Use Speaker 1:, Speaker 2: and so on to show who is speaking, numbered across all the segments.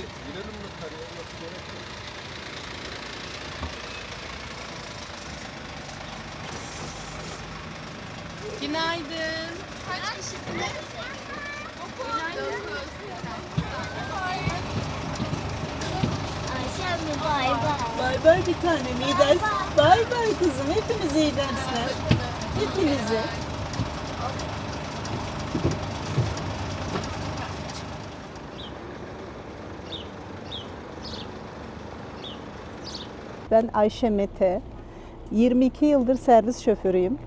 Speaker 1: Hadi girelim mi karıya? Yok gerek yok.
Speaker 2: Günaydın. Kaç kişisiniz? Dokuz.
Speaker 3: Ayşe mi bay bay.
Speaker 4: Bay bay bir tanem iyi ders. Bay bay kızım hepinize iyi dersler. Hepinize.
Speaker 5: Ben Ayşe Mete. 22 yıldır servis şoförüyüm.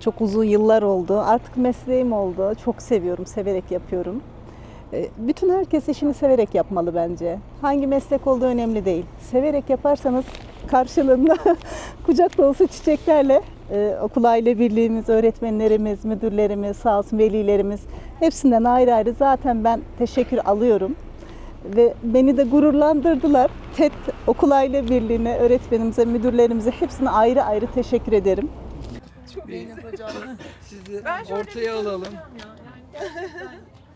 Speaker 5: Çok uzun yıllar oldu. Artık mesleğim oldu. Çok seviyorum, severek yapıyorum. E, Bütün herkes işini severek yapmalı bence. Hangi meslek olduğu önemli değil. Severek yaparsanız karşılığında kucak dolusu çiçeklerle e, okul aile birliğimiz, öğretmenlerimiz, müdürlerimiz, sağ olsun velilerimiz hepsinden ayrı ayrı zaten ben teşekkür alıyorum ve beni de gururlandırdılar. TED Okul Aile Birliği'ne, öğretmenimize, müdürlerimize hepsine ayrı ayrı teşekkür ederim.
Speaker 1: Sizi ortaya alalım.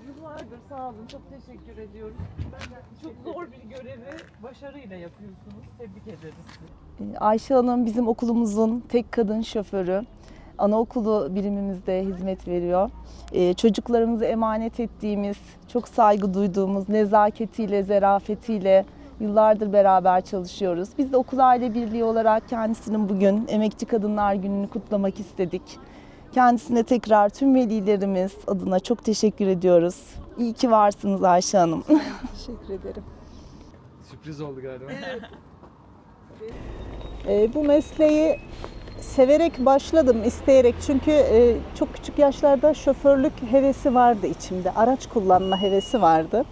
Speaker 6: Yıllardır sağ olun. Çok teşekkür ediyorum. Çok zor bir görevi başarıyla yapıyorsunuz. Tebrik ederiz sizi.
Speaker 7: Ee, Ayşe Hanım bizim okulumuzun tek kadın şoförü. Anaokulu birimimizde hizmet veriyor. Ee, Çocuklarımızı emanet ettiğimiz, çok saygı duyduğumuz, nezaketiyle, zarafetiyle yıllardır beraber çalışıyoruz. Biz de okul aile birliği olarak kendisinin bugün Emekçi Kadınlar Günü'nü kutlamak istedik. Kendisine tekrar tüm velilerimiz adına çok teşekkür ediyoruz. İyi ki varsınız Ayşe Hanım.
Speaker 5: Teşekkür ederim.
Speaker 1: Sürpriz oldu galiba.
Speaker 5: Ee, bu mesleği severek başladım, isteyerek. Çünkü e, çok küçük yaşlarda şoförlük hevesi vardı içimde. Araç kullanma hevesi vardı.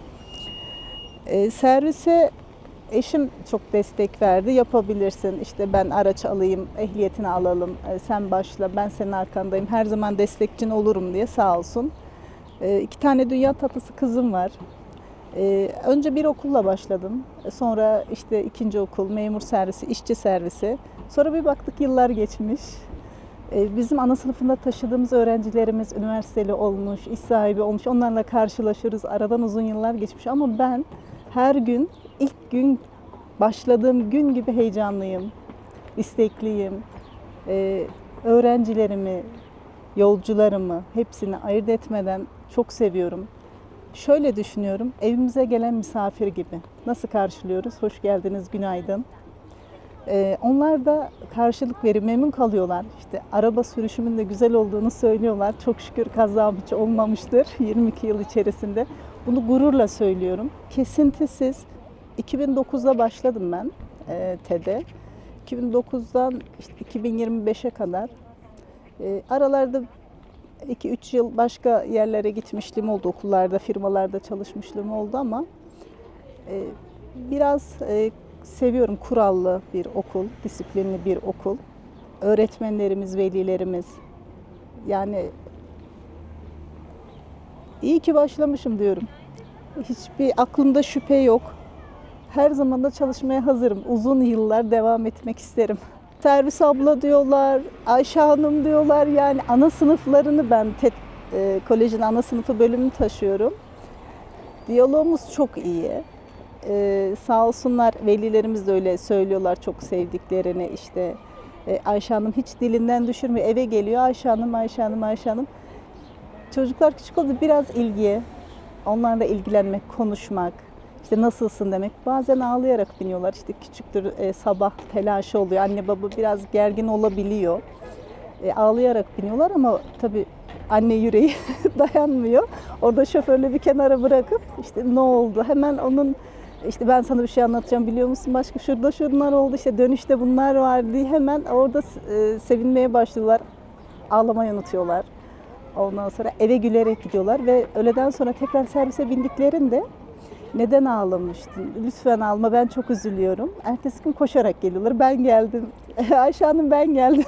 Speaker 5: Ee, servise eşim çok destek verdi. Yapabilirsin, işte ben araç alayım, ehliyetini alalım, e, sen başla, ben senin arkandayım, her zaman destekçin olurum diye sağ olsun. Ee, iki tane dünya tatlısı kızım var. Ee, önce bir okulla başladım. Sonra işte ikinci okul, memur servisi, işçi servisi. Sonra bir baktık yıllar geçmiş. Ee, bizim ana sınıfında taşıdığımız öğrencilerimiz üniversiteli olmuş, iş sahibi olmuş. Onlarla karşılaşıyoruz. Aradan uzun yıllar geçmiş ama ben her gün ilk gün başladığım gün gibi heyecanlıyım, istekliyim. Ee, öğrencilerimi, yolcularımı hepsini ayırt etmeden çok seviyorum. Şöyle düşünüyorum, evimize gelen misafir gibi. Nasıl karşılıyoruz? Hoş geldiniz, günaydın. Ee, onlar da karşılık verip memnun kalıyorlar. İşte araba sürüşümün de güzel olduğunu söylüyorlar. Çok şükür kazam hiç olmamıştır 22 yıl içerisinde. Bunu gururla söylüyorum. Kesintisiz 2009'da başladım ben e, TED'e. 2009'dan işte 2025'e kadar e, aralarda 2-3 yıl başka yerlere gitmişliğim oldu. Okullarda, firmalarda çalışmışlığım oldu ama e, biraz e, seviyorum kurallı bir okul, disiplinli bir okul. Öğretmenlerimiz, velilerimiz yani iyi ki başlamışım diyorum. Hiçbir aklımda şüphe yok. Her zaman da çalışmaya hazırım. Uzun yıllar devam etmek isterim. Servis abla diyorlar, Ayşe Hanım diyorlar. Yani ana sınıflarını ben TED e, Kolej'in ana sınıfı bölümünü taşıyorum. Diyalogumuz çok iyi. Ee, sağ olsunlar velilerimiz de öyle söylüyorlar çok sevdiklerini işte e, Ayşe Hanım hiç dilinden düşürmüyor eve geliyor Ayşe Hanım Ayşe Hanım Ayşe Hanım çocuklar küçük oldu biraz ilgi onlarla ilgilenmek konuşmak işte nasılsın demek bazen ağlayarak biniyorlar işte küçüktür e, sabah telaşı oluyor anne baba biraz gergin olabiliyor e, ağlayarak biniyorlar ama tabii anne yüreği dayanmıyor. Orada şoförle bir kenara bırakıp işte ne oldu hemen onun işte ben sana bir şey anlatacağım biliyor musun başka şurada şunlar oldu işte dönüşte bunlar var diye hemen orada e, sevinmeye başlıyorlar. Ağlamayı unutuyorlar. Ondan sonra eve gülerek gidiyorlar ve öğleden sonra tekrar servise bindiklerinde neden ağlamıştın? Lütfen alma ben çok üzülüyorum. Ertesi gün koşarak geliyorlar. Ben geldim. Ayşe Hanım ben geldim.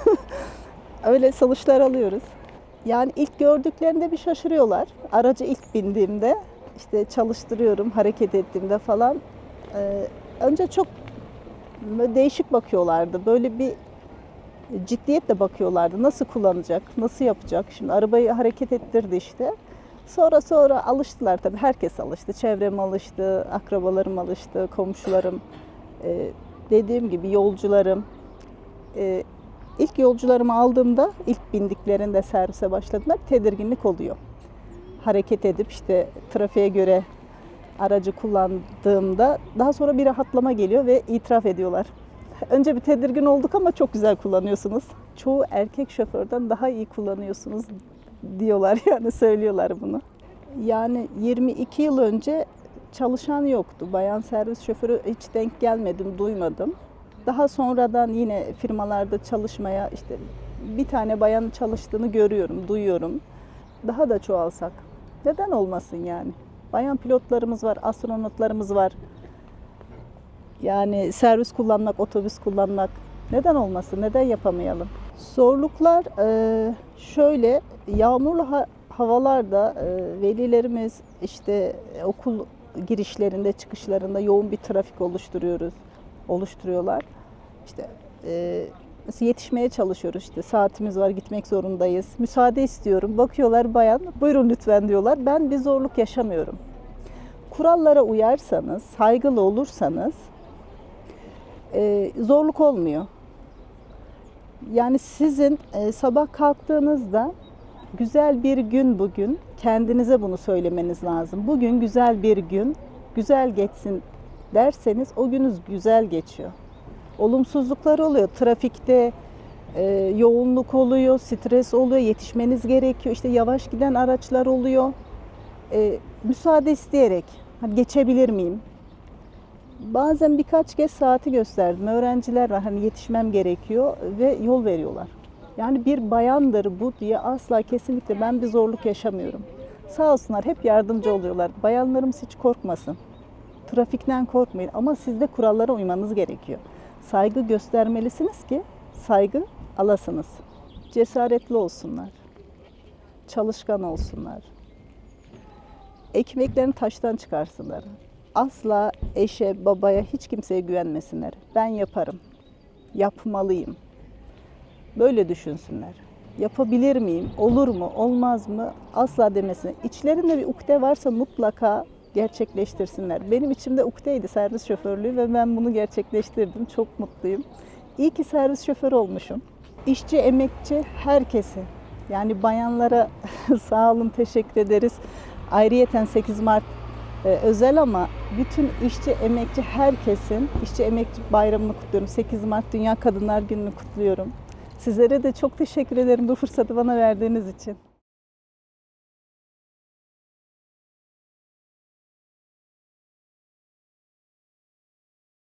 Speaker 5: Öyle sonuçlar alıyoruz. Yani ilk gördüklerinde bir şaşırıyorlar. Aracı ilk bindiğimde işte çalıştırıyorum hareket ettiğimde falan. Ee, önce çok değişik bakıyorlardı. Böyle bir ciddiyetle bakıyorlardı. Nasıl kullanacak, nasıl yapacak? Şimdi arabayı hareket ettirdi işte. Sonra sonra alıştılar tabii. Herkes alıştı. Çevrem alıştı, akrabalarım alıştı, komşularım. Ee, dediğim gibi yolcularım. Ee, ilk yolcularımı aldığımda, ilk bindiklerinde servise başladığında bir tedirginlik oluyor. Hareket edip işte trafiğe göre aracı kullandığımda daha sonra bir rahatlama geliyor ve itiraf ediyorlar. Önce bir tedirgin olduk ama çok güzel kullanıyorsunuz. Çoğu erkek şoförden daha iyi kullanıyorsunuz diyorlar yani söylüyorlar bunu. Yani 22 yıl önce çalışan yoktu. Bayan servis şoförü hiç denk gelmedim, duymadım. Daha sonradan yine firmalarda çalışmaya işte bir tane bayan çalıştığını görüyorum, duyuyorum. Daha da çoğalsak. Neden olmasın yani? Bayan pilotlarımız var, astronotlarımız var. Yani servis kullanmak, otobüs kullanmak neden olmasın? Neden yapamayalım? Zorluklar e, şöyle yağmurlu ha- havalarda e, velilerimiz işte okul girişlerinde çıkışlarında yoğun bir trafik oluşturuyoruz, oluşturuyorlar. İşte e, yetişmeye çalışıyoruz işte saatimiz var gitmek zorundayız. Müsaade istiyorum. Bakıyorlar bayan buyurun lütfen diyorlar. Ben bir zorluk yaşamıyorum. Kurallara uyarsanız, saygılı olursanız zorluk olmuyor. Yani sizin e, sabah kalktığınızda güzel bir gün bugün kendinize bunu söylemeniz lazım. Bugün güzel bir gün, güzel geçsin derseniz o gününüz güzel geçiyor. Olumsuzluklar oluyor. Trafikte e, yoğunluk oluyor, stres oluyor, yetişmeniz gerekiyor. İşte yavaş giden araçlar oluyor. E, müsaade isteyerek hani geçebilir miyim? Bazen birkaç kez saati gösterdim. Öğrenciler var hani yetişmem gerekiyor ve yol veriyorlar. Yani bir bayandır bu diye asla kesinlikle ben bir zorluk yaşamıyorum. Sağ olsunlar hep yardımcı oluyorlar. Bayanlarımız hiç korkmasın. Trafikten korkmayın ama siz de kurallara uymanız gerekiyor. Saygı göstermelisiniz ki saygı alasınız. Cesaretli olsunlar. Çalışkan olsunlar. Ekmeklerini taştan çıkarsınlar. Asla eşe, babaya, hiç kimseye güvenmesinler. Ben yaparım. Yapmalıyım. Böyle düşünsünler. Yapabilir miyim? Olur mu? Olmaz mı? Asla demesin. İçlerinde bir ukde varsa mutlaka gerçekleştirsinler. Benim içimde ukdeydi servis şoförlüğü ve ben bunu gerçekleştirdim. Çok mutluyum. İyi ki servis şoförü olmuşum. İşçi, emekçi herkese yani bayanlara sağ olun teşekkür ederiz. Ayrıyeten 8 Mart e, özel ama bütün işçi, emekçi herkesin işçi, emekçi bayramını kutluyorum. 8 Mart Dünya Kadınlar Günü'nü kutluyorum. Sizlere de çok teşekkür ederim bu fırsatı bana verdiğiniz için.